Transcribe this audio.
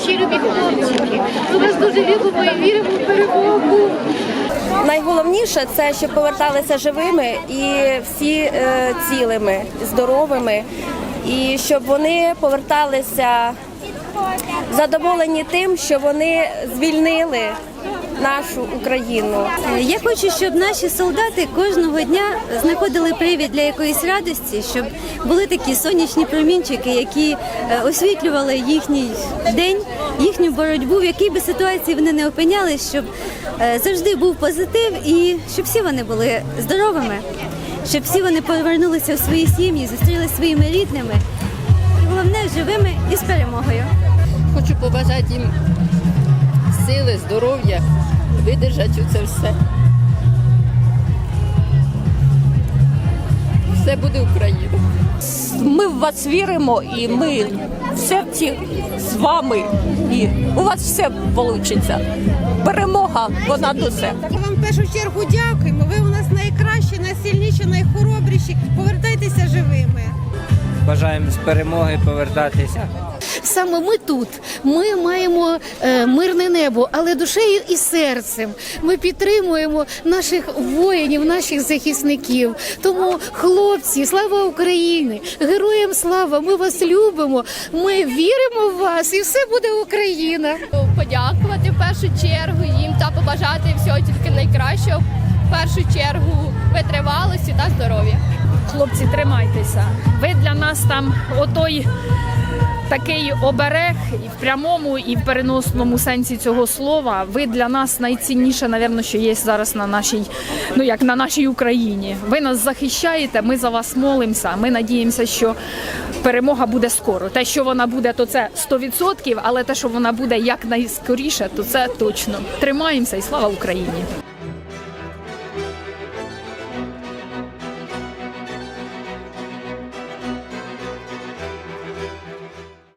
наші любі хлопчики. Ми вас дуже любимо і віримо в перемогу. Найголовніше це, щоб поверталися живими і всі е, цілими, здоровими, і щоб вони поверталися задоволені тим, що вони звільнили нашу Україну. Е, Я хочу, щоб наші солдати кожного дня знаходили привід для якоїсь радості, щоб були такі сонячні промінчики, які е, освітлювали їхній день, їхню боротьбу, в якій би ситуації вони не опинялись, щоб е, завжди був позитив і щоб всі вони були здоровими, щоб всі вони повернулися в свої сім'ї, зустрілися своїми рідними. Головне живими і з перемогою. Хочу побажати їм сили, здоров'я, видержати це все. Все буде Україна. Ми в вас віримо і ми в серці з вами. І у вас все вийде. Перемога, вона до себе. Ми вам в першу чергу дякуємо. Ви у нас найкращі, найсильніші, найхоробріші. Повертайтеся живими. Бажаємо з перемоги повертатися. Саме ми тут. Ми маємо е, мирне небо, але душею і серцем. Ми підтримуємо наших воїнів, наших захисників. Тому, хлопці, слава Україні! Героям слава! Ми вас любимо. Ми віримо в вас, і все буде Україна. подякувати в першу чергу їм та побажати всього тільки найкращого. В першу чергу здоров'я. Хлопці, тримайтеся. Ви для нас там отой такий оберег і в прямому, і в переносному сенсі цього слова. Ви для нас найцінніше, напевно, що є зараз на нашій, ну як на нашій Україні. Ви нас захищаєте, ми за вас молимося. Ми надіємося, що перемога буде скоро. Те, що вона буде, то це 100%, але те, що вона буде якнайскоріше, то це точно. Тримаємося і слава Україні!